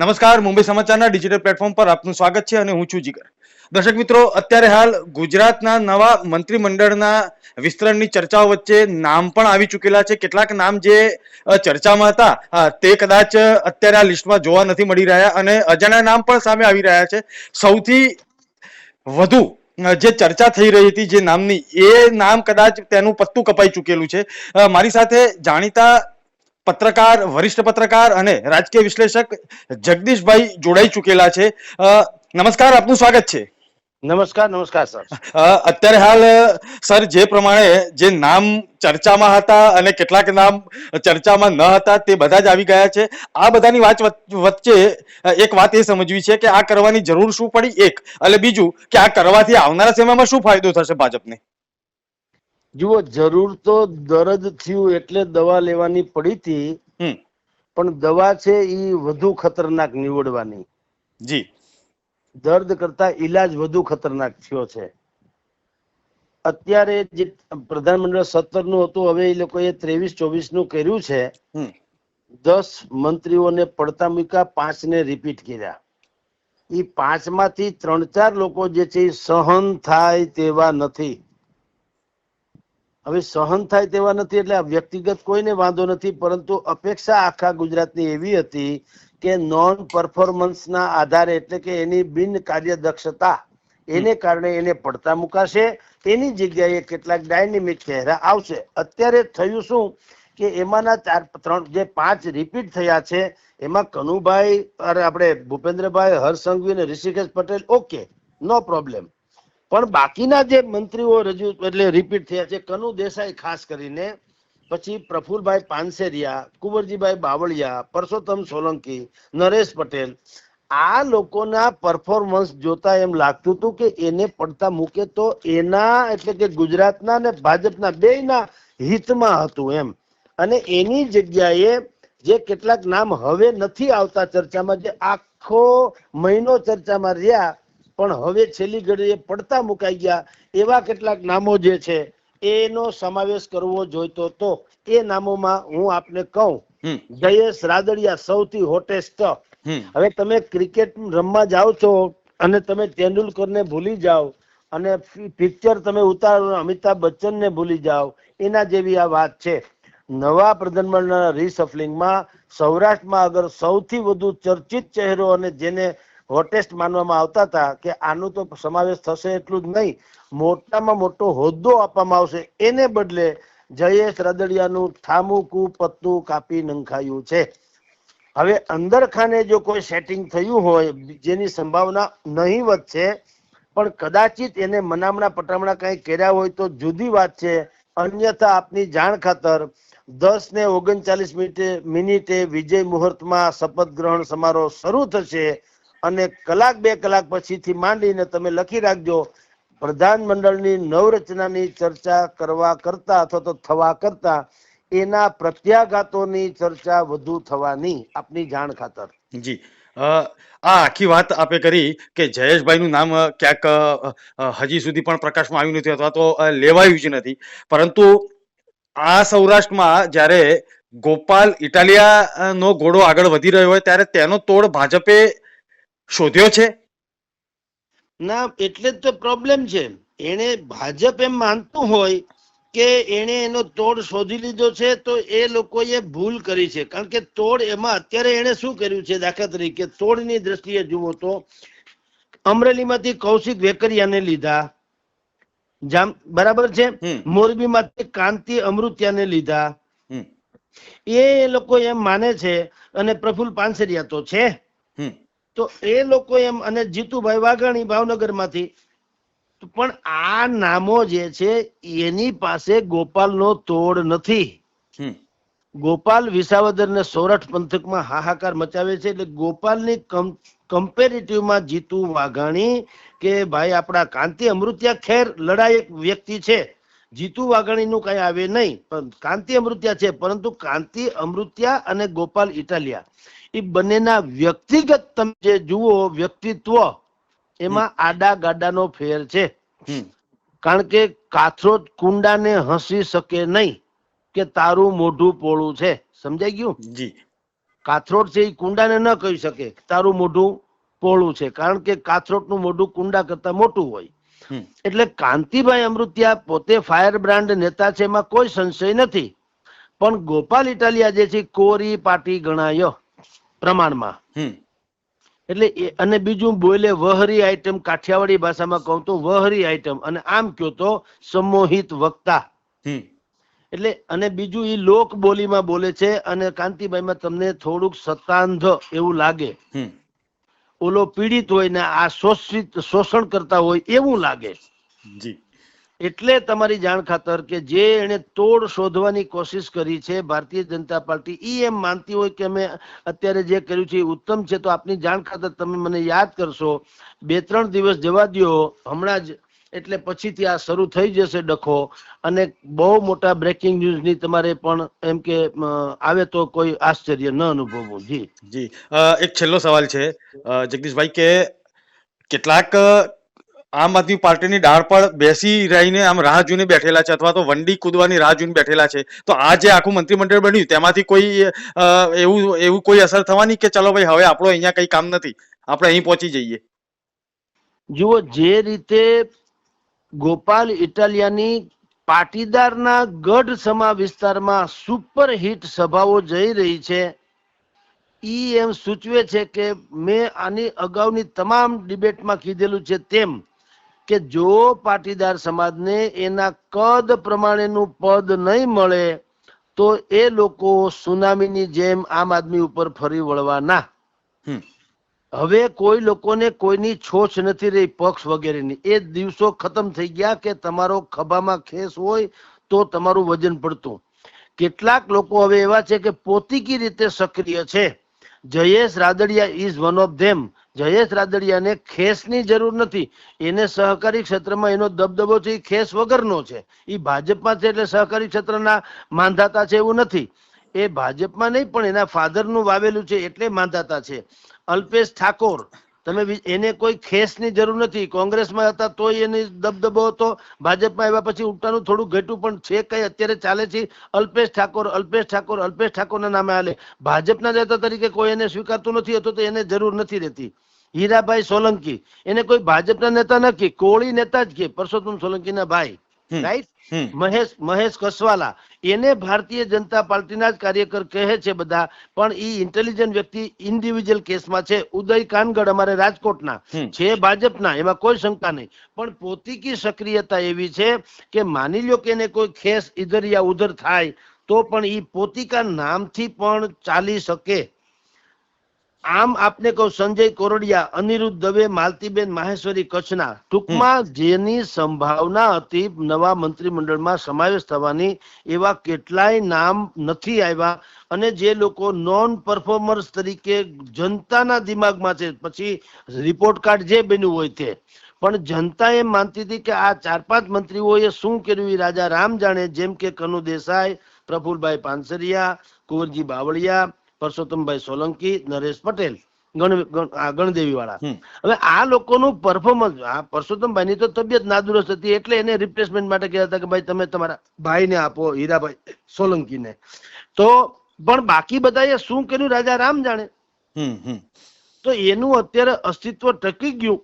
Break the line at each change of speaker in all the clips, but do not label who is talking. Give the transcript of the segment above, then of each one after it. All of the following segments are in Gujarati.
નમસ્કાર, મુંબઈ સમાચારના ડિજિટલ પ્લેટફોર્મ પર આપનું સ્વાગત છે અને હું છું જીગર. દર્શક મિત્રો, અત્યારે હાલ ગુજરાતના નવા મંત્રીમંડળના વિસ્તરણની ચર્ચાઓ વચ્ચે નામ પણ આવી ચૂકેલા છે. કેટલાક નામ જે ચર્ચામાં હતા તે કદાચ અત્યારે આ લિસ્ટમાં જોવા નથી મળી રહ્યા અને અજાણ્યા નામ પણ સામે આવી રહ્યા છે. સૌથી વધુ જે ચર્ચા થઈ રહી હતી જે નામની, એ નામ કદાચ તેનું પત્તું કપાઈ ચૂકેલું છે. મારી સાથે જાણીતા પત્રકાર વરિષ્ઠ પત્રકાર અને રાજકીય વિશ્લેષક જગદીશભાઈ જોડાઈ ચૂકેલા છે. નમસ્કાર આપનું સ્વાગત છે.
નમસ્કાર નમસ્કાર સર.
અત્યારે હાલ સર જે પ્રમાણે જે નામ ચર્ચામાં હતા અને કેટલાક નામ ચર્ચામાં ન હતા તે બધા જ આવી ગયા છે. આ બધાની વાત વચ્ચે એક વાત એ સમજવી છે કે આ કરવાની જરૂર શું પડી? એક. અને બીજું કે આ કરવાથી આવનારા સમયમાં શું ફાયદો થશે ભાજપને?
જુઓ જરૂર તો દર્દ થયું એટલે દવા લેવાની પડી હતી પણ દવા છે એ વધુ ખતરનાક નીવડવાની.
જી.
દર્દ કરતા ઈલાજ વધુ ખતરનાક થયો છે. અત્યારે જે પ્રધાનમંડળ સત્તરનું હતું હવે એ લોકોએ ત્રેવીસ ચોવીસનું કર્યું છે. દસ મંત્રીઓને પડતા મૂક્યા પાંચ ને રિપીટ કર્યા. એ પાંચમાંથી ત્રણ ચાર લોકો જે છે સહન થાય તેવા નથી. હવે સહન થાય તેવા નથી એટલે આ વ્યક્તિગત કોઈને વાંધો નથી પરંતુ અપેક્ષા આખા ગુજરાતની એવી હતી કે નોન પરફોર્મન્સના આધારે એટલે કે એની બિન કાર્યદક્ષતા એને કારણે એને પડતા મુકાશે એની જગ્યાએ કેટલાક ડાયનેમિક ચહેરા આવશે. અત્યારે થયું શું કે એમાંના ચાર ત્રણ જે પાંચ રિપીટ થયા છે એમાં કનુભાઈ અરે આપણે ભૂપેન્દ્રભાઈ હર્ષસંઘવી અને Rushikesh Patel okay no problem પણ બાકીના જે મંત્રીઓ રજૂ એટલે રિપીટ થયા છે, કનુ દેસાઈ ખાસ કરીને, પછી પ્રફુલભાઈ પાનસેરિયા, કુંવરજીભાઈ બાવળિયા, પરસોત્તમ સોલંકી, નરેશ પટેલ, આ લોકોના પરફોર્મન્સ જોતા એમ લાગતું હતું કે એને પડતા મૂકે તો એના એટલે કે ગુજરાતના ને ભાજપના બેયના હિતમાં હતું એમ. અને એની જગ્યાએ જે કેટલાક નામ હવે નથી આવતા ચર્ચામાં, જે આખો મહિનો ચર્ચામાં રહ્યા પણ હવે છેલ્લી ઘડીએ પડતા મુકાઈ ગયા. એવા કેટલાક નામો જે છે એનો સમાવેશ કરવો જોઈતો તો એ નામોમાં હું આપને કહું. જયેશ રાદડિયા સૌથી હોટેસ્ટ હવે તમે ક્રિકેટ રમવા જાઓ છો અને તમે તેંડુલકરને ભૂલી જાઓ અને પિક્ચર તમે ઉતારો અમિતાભ અમિતાભ બચ્ચનને ભૂલી જાઓ એના જેવી આ વાત છે. નવા પ્રધાનમંત્રીના રિસફલિંગમાં સૌરાષ્ટ્રમાં અગર સૌથી વધુ ચર્ચિત ચહેરો અને જેને હોટેસ્ટ માનવામાં આવતા હતા કે આનું તો સમાવેશ થશે એટલું જ નહીં. મોટામાં મોટો હોદ્દો આપવામાં આવશે. એને બદલે જયેશ રદડિયાનું ઠામુકું પત્તું કાપી નંખાયું છે. હવે અંદર ખાને જો કોઈ સેટિંગ થયું હોય, જેની સંભાવના નહીવત છે પણ કદાચિત એને મનામણા પટામણા કઈ કર્યા હોય તો જુદી વાત છે. અન્યથા આપની જાણ ખાતર દસ ને ઓગણચાલીસ મિનિટે મિનિટે વિજય મુહૂર્તમાં શપથ ગ્રહણ સમારોહ શરૂ થશે. અને કલાક બે કલાક પછીથી માંડીને તમે લખી રાખજો પ્રધાનમંડળની નવરચનાની ચર્ચા કરવા કરતા અથવા તો થવા કરતા, એના પ્રત્યાઘાતોની ચર્ચા વધુ થવાની. આપની જાણ ખાતર.
જી. આ આખી વાત આપે કરી કે જયેશભાઈનું નામ ક્યાંક હજી સુધી પણ પ્રકાશમાં આવ્યું નથી અથવા તો લેવાયું જ નથી. પરંતુ આ સૌરાષ્ટ્રમાં જ્યારે ગોપાલ ઇટાલિયા નો ઘોડો આગળ વધી રહ્યો હોય, ત્યારે તેનો તોડ ભાજપે શોધ્યો છે?
ના એટલે જ તો પ્રોબ્લેમ છે. એને ભાજપ એમ માનતું હોય કે એને એનો તોડ શોધી લીધો છે તો એ લોકોએ ભૂલ કરી છે. કારણ કે તોડ એમાં અત્યારે એને શું કર્યું છે દાખલા તરીકે? તોડની દ્રષ્ટિએ જુઓ તો અમરેલીમાંથી કૌશિક વેકરિયાને લીધા. જામ બરાબર છે. મોરબીમાંથી કાંતિ અમૃત્યાને લીધા. એ લોકો એમ માને છે અને પ્રફુલ્લ પાનસરિયા તો છે. તો એ લોકો એમ અને જીતુભાઈ વાઘાણી ભાવનગરમાંથી પણ આ નામો જે છે એની પાસે ગોપાલનો તોડ નથી. ગોપાલ વિસાવદર ને સૌરાષ્ટ્ર પંથકમાં હાહાકાર મચાવે છે એટલે ગોપાલની કમ્પેરેટિવમાં જીતુ વાઘાણી કે ભાઈ આપણા કાંતિ અમૃત્યા ખેર લડાયક વ્યક્તિ છે. જીતુ વાઘાણીનું કઈ આવે નહીં પણ કાંતિ અમૃત્યા છે પરંતુ કાંતિ અમૃત્યા અને ગોપાલ ઇટાલિયા. એ બંનેના વ્યક્તિગત તમે જે જુઓ વ્યક્તિત્વ એમાં આડા ગાડાનો ફેર છે. કારણ કે કાથરોજ કુંડાને હસી શકે નહીં કે તારું મોઢું પોળું છે. સમજાઈ ગયું?
જી.
કાથરોટ છે એ કુંડાને ન કહી શકે. તારું મોઢું પોળું છે. કારણ કે કાથરોટનું મોઢું કુંડા કરતા મોટું હોય. એટલે કાંતિભાઈ અમૃતિયા પોતે ફાયર બ્રાન્ડ નેતા છે એમાં કોઈ સંશય નથી. પણ ગોપાલ ઇટાલિયા જે છે કોરી પાટી ગણાયો. પ્રમાણમાં. એટલે અને બીજું બોલે વહરી આઈટમ કાઠિયાવાડી ભાષામાં કહું તો વહરી આઈટમ. અને આમ કયો તો સમોહિત વક્તા. એટલે અને બીજું એ લોક બોલીમાં બોલે છે અને કાંતિભાઈમાં તમને થોડુંક સતાંધ એવું લાગે. ઓલો પીડિત હોય ને આ શોષિત શોષણ કરતા હોય એવું લાગે.
જી.
એટલે તમારી જાણ ખાતર કે જે એને તોડ શોધવાની કોશિશ કરી છે, ભારતીય જનતા પાર્ટી એ એમ માનતી હોય કે અમે અત્યારે જે કર્યું છે એ ઉત્તમ છે, તો આપની જાણ ખાતર તમે મને યાદ કરશો. બે ત્રણ દિવસ જવા દ્યો. હમણાં જ એટલે પછીથી આ શરૂ થઈ જશે ડખો. અને બહુ મોટા બ્રેકિંગ ન્યૂઝની તમારે પણ એમ કે આવે તો કોઈ આશ્ચર્ય ન અનુભવવું. જી.
જી. એક છેલ્લો સવાલ છે. જગદીશભાઈ કે કેટલાક આમ આદમી પાર્ટીની ડાળ પર બેસી રહીને આમ રાહ જોઈને બેઠેલા છે અથવા તો વંડી કૂદવાની રાહ જોઈને બેઠેલા છે, તો આ જે આખું મંત્રીમંડળ બન્યું તેમાંથી કોઈ એવું એવું કોઈ અસર થવાની કે ચલો ભાઈ હવે આપણો અહીંયા કઈ કામ નથી? આપણે અહીં પહોંચી જઈએ.
જુઓ, જે રીતે ગોપાલ ઇટાલિયાની પાટીદારના ગઢ સમા વિસ્તારમાં સુપર હિટ સભાઓ જઈ રહી છે, ઈ એમ સૂચવે છે કે મેં આની અગાઉની તમામ ડિબેટમાં કીધેલું છે તેમ કે જો પાટીદાર સમાજને એના કદ પ્રમાણેનું પદ નહીં મળે તો એ લોકો સુનામીની જેમ આમ આદમી ઉપર ફરી વળવાના. હવે કોઈ લોકોને કોઈની છોછ નથી રહી પક્ષ વગેરેની. એ દિવસો ખતમ થઈ ગયા કે તમારો ખભામાં ખેસ હોય તો તમારું વજન પડતું. કેટલાક લોકો હવે એવા છે કે પોતીકી રીતે સક્રિય છે. Jayesh Radadiya is one of them Jayesh રાદડિયાને ખેસની જરૂર નથી. એને સહકારી ક્ષેત્રમાં એનો દબદબો છે, એ ખેસ વગરનો છે. એ ભાજપમાં છે એટલે સહકારી ક્ષેત્રના માંધાતા છે એવું નથી. એ ભાજપમાં નહીં પણ એના ફાધરનું વાવેલું છે એટલે માંધાતા છે. અલ્પેશ ઠાકોર. તમે એને કોઈ ખેસની જરૂર નથી. કોંગ્રેસમાં હતા તોય એની દબદબો હતો. ભાજપમાં આવ્યા પછી ઉલટાનું થોડું ઘટ્યું, પણ છે કઈ અત્યારે ચાલે છે? અલ્પેશ ઠાકોર અલ્પેશ ઠાકોર, અલ્પેશ ઠાકોરના નામે હાલે. ભાજપના નેતા તરીકે કોઈ એને સ્વીકારતું નથી હતું તો એને જરૂર નથી રહેતી. હીરાભાઈ સોલંકી. એને કોઈ ભાજપના નેતા નથી. કોળી નેતા જ કે પરસોત્તમ સોલંકીના ભાઈ. રાઈટ મહેશ મહેશ કસવાલા. એને ભારતીય જનતા પાર્ટીના જ કાર્યકર કહે છે બધા પણ ઈ ઇન્ટેલિજન્ટ વ્યક્તિ ઇન્ડિવિજ્યુઅલ કેસમાં છે. ઉદય કાનગડ અમારે રાજકોટના છે ભાજપના એમાં કોઈ શંકા નહીં. પણ પોતીકી સક્રિયતા એવી છે કે માની લ્યો કે એને કોઈ ખેસ ઇધર યા ઉધર થાય તો પણ ઈ પોતિકા નામથી પણ ચાલી શકે. આમ આપને કહું સંજય કોરડિયા અનિરુદ્ધ દવે માલતીબેન માહેશ્વરી કચ્છના ટૂંકમાં જેની સંભાવના હતી નવા મંત્રીમંડળમાં સમાવેશ થવાની એવા કેટલાય નામ નથી આવ્યા અને જે લોકો નોન પરફોર્મર્સ તરીકે જનતાના દિમાગમાં છે પછી રિપોર્ટ કાર્ડ જે બન્યું હોય તે. પણ જનતા એમ માનતી હતી કે આ ચાર પાંચ મંત્રીઓએ શું કર્યું એ રાજા રામ જાણે જેમ કે કનુ દેસાઈ પ્રફુલભાઈ પાનસરિયા કુંવરજી બાવળિયા પરસોત્તમભાઈ સોલંકી નરેશ પટેલ ગણદેવી વાળા હવે આ લોકોનું પરફોર્મન્સ આ પરસોત્તમભાઈની તો તબિયત નાદુરસ્ત હતી એટલે એને રિપ્લેસમેન્ટ માટે કહેતા હતા કે ભાઈ તમે તમારા ભાઈને આપો હીરાભાઈ સોલંકીને. તો પણ બાકી બધાએ શું કર્યું? રાજા રામ જાણે. તો એનું અત્યારે અસ્તિત્વ ટકી ગયું.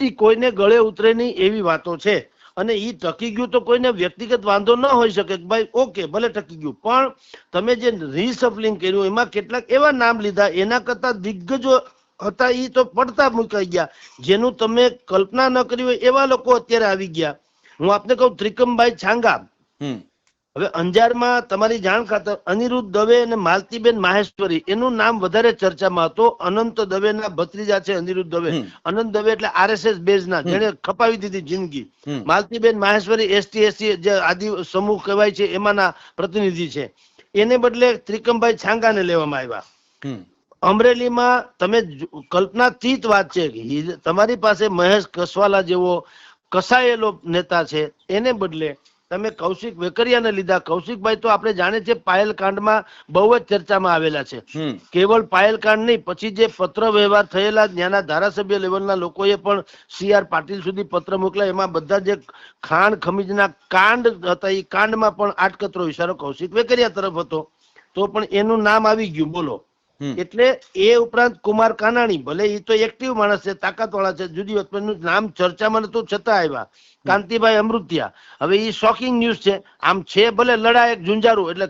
એ કોઈને ગળે ઉતરે નહીં એવી વાતો છે. અને એ ટકી ગયું તો કોઈને વ્યક્તિગત વાંધો ન હોઈ શકે ભાઈ, ઓકે, ભલે ટકી ગયું. પણ તમે જે રિસફલિંગ કર્યું, એમાં કેટલાક એવા નામ લીધા, એના કરતા દિગ્ગજો હતા એ તો પડતા મુકાઈ ગયા. જેનું તમે કલ્પના ન કરી હોય એવા લોકો અત્યારે આવી ગયા. હું આપને કહું, ત્રિકમભાઈ છાંગા. હવે અંજારમાં તમારી જાણ ખાતર અનિરુદ્ધ દવે અને માલતીબેન માહેશ્વરી એનું નામ વધારે ચર્ચામાં હતો. અનંત દવેના ભત્રીજા છે અનિરુદ્ધ દવે. અનંત દવે એટલે આરએસએસ બેઝના જેને ખપાવી દીધી જિંદગી. માલતીબેન માહેશ્વરી એસટી એસટી જે આદિ સમૂહ કહેવાય છે એમાંના પ્રતિનિધિ છે. એને બદલે ત્રિકમભાઈ છાંગાને લેવામાં આવ્યા. અમરેલીમાં તમે કલ્પનાતીત વાત છે તમારી પાસે મહેશ કસવાલા જેવો કસાયેલો નેતા છે. એને બદલે તમે કૌશિક વેકરિયાને લીધા. કૌશિકભાઈ તો આપણે જાણે છે પાયલ કાંડમાં બહુ જ ચર્ચામાં આવેલા છે. કેવળ પાયલ કાંડ નહીં પછી જે પત્ર વ્યવહાર થયેલા ત્યાંના ધારાસભ્ય લેવલના લોકોએ પણ સી આર પાટીલ સુધી પત્ર મોકલ્યા. એમાં બધા જે ખાણ ખમીજના કાંડ હતા એ કાંડમાં પણ આટકતરો ઇશારો કૌશિક વેકરિયા તરફ હતો. તો પણ એનું નામ આવી ગયું. બોલો. એટલે એ ઉપરાંત કુમાર કાનાણી ભલે એ તો એક્ટિવ માણસ છે તાકાત વાળા છે જુદી વાત પણ નામ ચર્ચામાં નતું છતાં આવ્યા. કાંતિભાઈ અમૃતિયા. હવે એ શોકિંગ ન્યૂઝ છે. આમ છે ભલે લડાયક ઝુંઝારું એટલે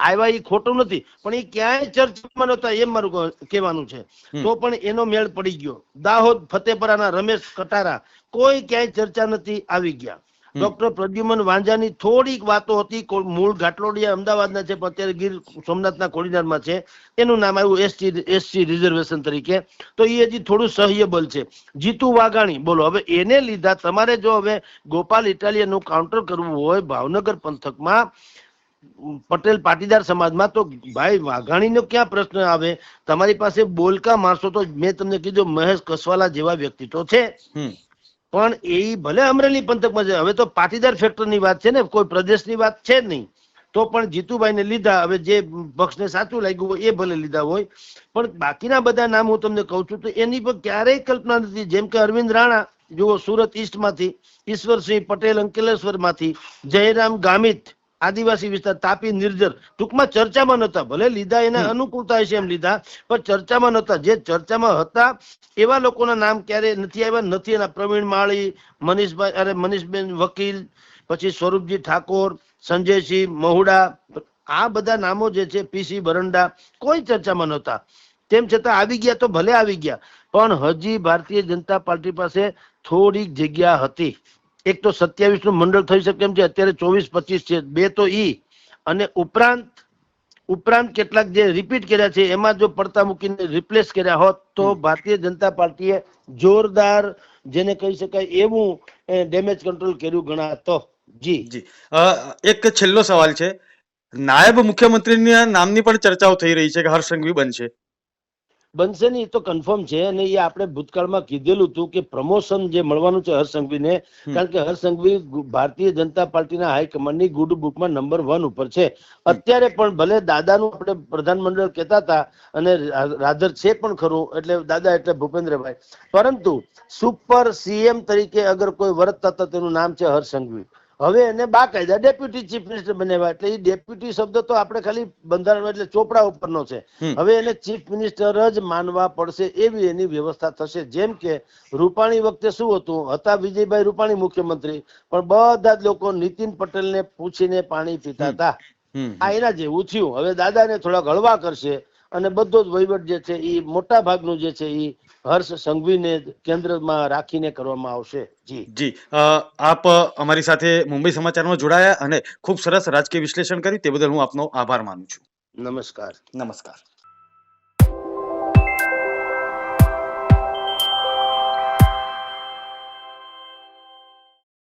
આવ્યા એ ખોટું નથી પણ એ ક્યાંય ચર્ચામાં નહોતા એમ મારું કહે- કહેવાનું છે. તો પણ એનો મેળ પડી ગયો. દાહોદ ફતેપરાના રમેશ કટારા કોઈ ક્યાંય ચર્ચા નથી આવી ગયા. ડોક્ટર પ્રદ્યુમન વાંજાની થોડીક વાતો હતી. મૂળ ઘાટલોડિયા અમદાવાદના છે પણ અત્યારે ગીર સોમનાથના કોડીનારમાં છે. એનું નામ આવ્યું એસટી એસસી રિઝર્વેશન તરીકે. તો એ હજી થોડું સહ્યબલ છે. જીતુ વાઘાણી બોલો હવે એને લીધા તમારે જો હવે ગોપાલ ઇટાલિયનનું કાઉન્ટર કરવું હોય ભાવનગર પંથકમાં પટેલ પાટીદાર સમાજમાં તો ભાઈ વાઘાણીનો ક્યાં પ્રશ્ન આવે? તમારી પાસે બોલકા માણસો તો મેં તમને કીધું મહેશ કસવાલા જેવા વ્યક્તિ તો છે. પણ એ ભલે અમરેલી પંથકમાં છે, હવે તો પાટીદાર ફેક્ટરની વાત છે ને, કોઈ પ્રદેશની વાત છે જ નહીં. તો પણ જીતુભાઈને લીધા, હવે જે પક્ષને સાચું લાગ્યું હોય એ ભલે લીધા હોય. પણ બાકીના બધા નામ હું તમને કહું છું તો એની પર ક્યારેય કલ્પના નથી. જેમ કે અરવિંદ રાણા, જુઓ સુરત ઈસ્ટમાંથી ઈશ્વરસિંહ પટેલ, અંકલેશ્વરમાંથી, જયરામ ગામિત આદિવાસી વિસ્તાર તાપી નિર્જર. ટૂંકમાં ચર્ચામાં નહોતા. ભલે લીધા એના અનુકૂળતા હશે એમ લીધા પણ ચર્ચામાં નહોતા. જે ચર્ચામાં હતા એવા લોકોના નામ ક્યારે નથી આવ્યા. નથી એના પ્રવીણ માળી મનીષભાઈ અરે મનીષબેન વકીલ પછી સ્વરૂપજી ઠાકોર સંજયસિંહ મહુડા. આ બધા નામો જે છે પીસી બરંડા કોઈ ચર્ચામાં નહોતા. તેમ છતાં આવી ગયા તો ભલે આવી ગયા પણ હજી ભારતીય જનતા પાર્ટી પાસે થોડીક જગ્યા હતી. એક તો સત્યાવીસનું મંડળ થઈ શકે એમ છે અત્યારે ચોવીસ પચીસ છે બે તો ઈ. અને ઉપરાંત ઉપરાંત કેટલાક જે રિપીટ કર્યા છે એમાં જો પડતા મૂકીને રિપ્લેસ કર્યા હોત તો ભારતીય જનતા પાર્ટીએ જોરદાર જેને કહી શકાય એવું ડેમેજ કંટ્રોલ કર્યું ગણાતો. જી.
જી. એક છેલ્લો સવાલ છે. નાયબ મુખ્યમંત્રીના નામની પણ ચર્ચાઓ થઈ રહી છે કે હર્ષ સંઘવી બનશે.
બનશે ને એ તો કન્ફર્મ છે અને એ આપણે ભૂતકાળમાં કીધેલું હતું કે પ્રમોશન જે મળવાનું છે હર્ષ સંઘવીને કારણ કે હર્ષ સંઘવી ભારતીય જનતા પાર્ટીના હાઈકમાન્ડની ગુડ બુકમાં નંબર વન ઉપર છે. અત્યારે પણ ભલે દાદાનું આપણે પ્રધાનમંડળ કહેતા હતા અને રાધર છે પણ ખરું એટલે દાદા એટલે ભૂપેન્દ્રભાઈ. પરંતુ સુપર સીએમ તરીકે અગર કોઈ વર્તતા તેનું નામ છે હર્ષ સંઘવી. હવે એને બાકાયદા ડેપ્યુટી ચીફ મિનિસ્ટર બનાવ્યા એટલે એ ડેપ્યુટી શબ્દ તો આપણે ખાલી બંધારણ એટલે ચોપડા ઉપરનો છે. હવે એને ચીફ મિનિસ્ટર જ માનવા પડશે એવી એની વ્યવસ્થા થશે. જેમ કે રૂપાણી વખતે શું હતું? હતા વિજયભાઈ રૂપાણી મુખ્યમંત્રી પણ બધા જ લોકો નીતિન પટેલને પૂછીને પાણી પીતા હતા. આ એના જેવું થયું. હવે દાદાને થોડાક હળવા કરશે. અને બધો જ વહીવટ જે છે એ મોટા ભાગનું જે છે એ હર્ષ સંઘવીને કેન્દ્રમાં રાખીને કરવામાં આવશે. જી.
જી. આપ અમારી સાથે મુંબઈ સમાચારમાં જોડાયા અને ખૂબ સરસ રાજકીય વિશ્લેષણ કર્યું તે બદલ હું આપનો આભાર માનું છું.
નમસ્કાર.
નમસ્કાર.